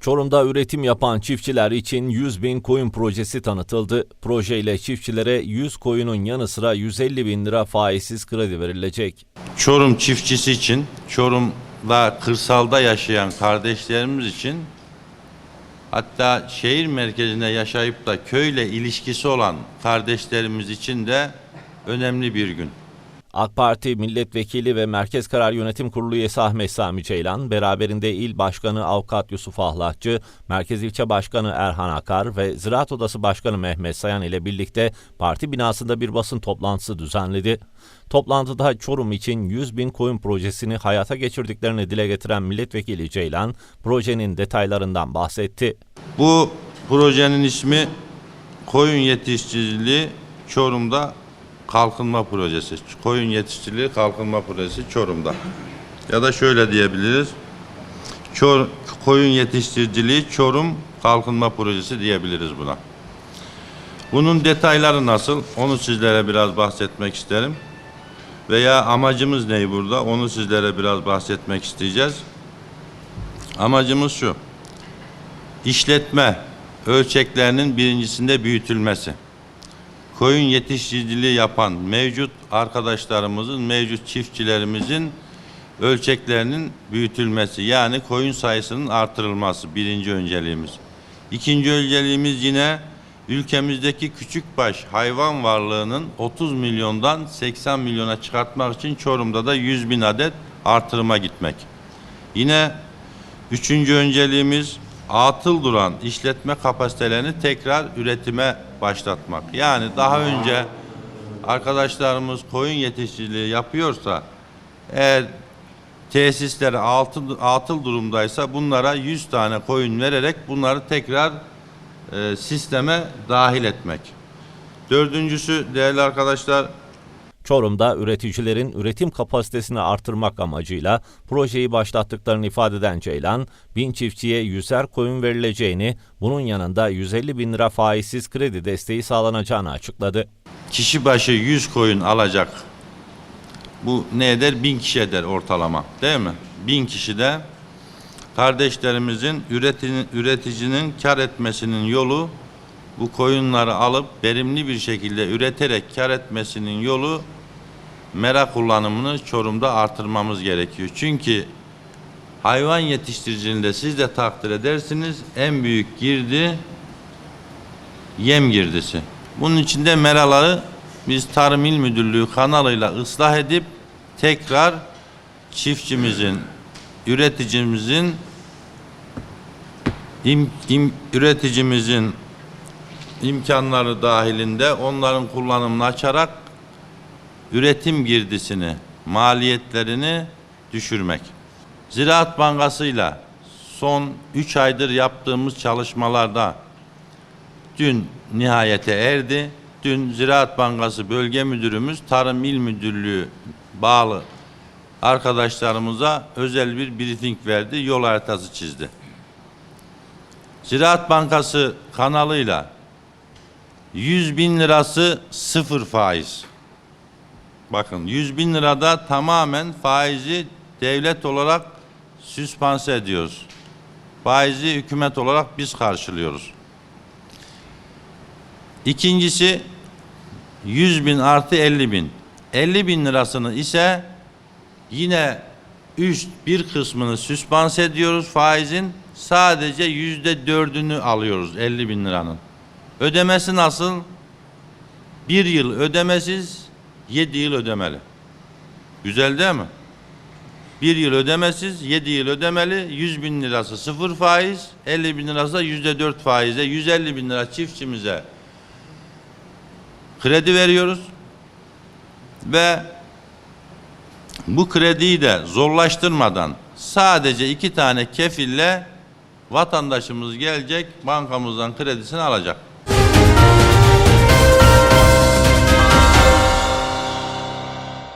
Çorum'da üretim yapan çiftçiler için 100 bin koyun projesi tanıtıldı. Projeyle çiftçilere 100 koyunun yanı sıra 150 bin lira faizsiz kredi verilecek. Çorum çiftçisi için, Çorum'da kırsalda yaşayan kardeşlerimiz için hatta şehir merkezinde yaşayıp da köyle ilişkisi olan kardeşlerimiz için de önemli bir gün. AK Parti milletvekili ve Merkez Karar Yönetim Kurulu üyesi Ahmet Sami Ceylan, beraberinde il başkanı avukat Yusuf Ahlakçı, Merkez İlçe Başkanı Erhan Akar ve Ziraat Odası Başkanı Mehmet Sayan ile birlikte parti binasında bir basın toplantısı düzenledi. Toplantıda Çorum için 100 bin koyun projesini hayata geçirdiklerini dile getiren milletvekili Ceylan, projenin detaylarından bahsetti. Bu projenin ismi Koyun Yetiştiriciliği Çorum'da Kalkınma Projesi. Koyun Yetiştiriciliği Kalkınma Projesi Çorum'da. Ya da şöyle diyebiliriz. Çor, koyun Yetiştiriciliği Çorum Kalkınma Projesi diyebiliriz buna. Bunun detayları nasıl? Onu sizlere biraz bahsetmek isterim. Veya amacımız ne burada? Onu sizlere biraz bahsetmek isteyeceğiz. Amacımız şu işletme ölçeklerinin birincisinde büyütülmesi. Koyun yetiştiriciliği yapan mevcut arkadaşlarımızın, mevcut çiftçilerimizin ölçeklerinin büyütülmesi. Yani koyun sayısının artırılması birinci önceliğimiz. İkinci önceliğimiz yine ülkemizdeki küçükbaş hayvan varlığının 30 milyondan 80 milyona çıkartmak için Çorum'da da 100 bin adet artırıma gitmek. Yine Üçüncü önceliğimiz atıl duran işletme kapasitelerini tekrar üretime başlatmak. Yani daha önce arkadaşlarımız koyun yetiştiriciliği yapıyorsa eğer tesisleri atıl, atıl durumdaysa bunlara 100 tane koyun vererek bunları tekrar e, sisteme dahil etmek. Dördüncüsü değerli arkadaşlar Çorum'da üreticilerin üretim kapasitesini artırmak amacıyla projeyi başlattıklarını ifade eden Ceylan, bin çiftçiye yüzer koyun verileceğini, bunun yanında 150 bin lira faizsiz kredi desteği sağlanacağını açıkladı. kişi başı 100 koyun alacak. Bu ne eder? 1000 kişi eder ortalama. Değil mi? 1000 kişi de kardeşlerimizin üreticinin, üreticinin kar etmesinin yolu bu koyunları alıp verimli bir şekilde üreterek kar etmesinin yolu mera kullanımını Çorum'da artırmamız gerekiyor. Çünkü hayvan yetiştiriciliğinde siz de takdir edersiniz en büyük girdi yem girdisi. Bunun içinde meraları biz Tarım İl Müdürlüğü kanalıyla ıslah edip tekrar çiftçimizin, üreticimizin im, im, üreticimizin imkanları dahilinde onların kullanımını açarak üretim girdisini, maliyetlerini düşürmek. Ziraat Bankası'yla son 3 aydır yaptığımız çalışmalarda dün nihayete erdi. Dün Ziraat Bankası Bölge Müdürümüz Tarım İl Müdürlüğü bağlı arkadaşlarımıza özel bir briefing verdi, yol haritası çizdi. Ziraat Bankası kanalıyla 100 bin lirası sıfır faiz. Bakın 100 bin lirada tamamen faizi devlet olarak süspanse ediyoruz. Faizi hükümet olarak biz karşılıyoruz. İkincisi 100 bin artı 50 bin. 50 bin lirasını ise yine üst bir kısmını süspans ediyoruz faizin. Sadece yüzde dördünü alıyoruz 50 bin liranın. Ödemesi nasıl? Bir yıl ödemesiz, yedi yıl ödemeli. Güzel değil mi? Bir yıl ödemesiz, yedi yıl ödemeli, 100 bin lirası sıfır faiz, 50 bin lirası da yüzde dört faize, 150 bin lira çiftçimize kredi veriyoruz. Ve bu krediyi de zorlaştırmadan sadece iki tane kefille vatandaşımız gelecek bankamızdan kredisini alacak.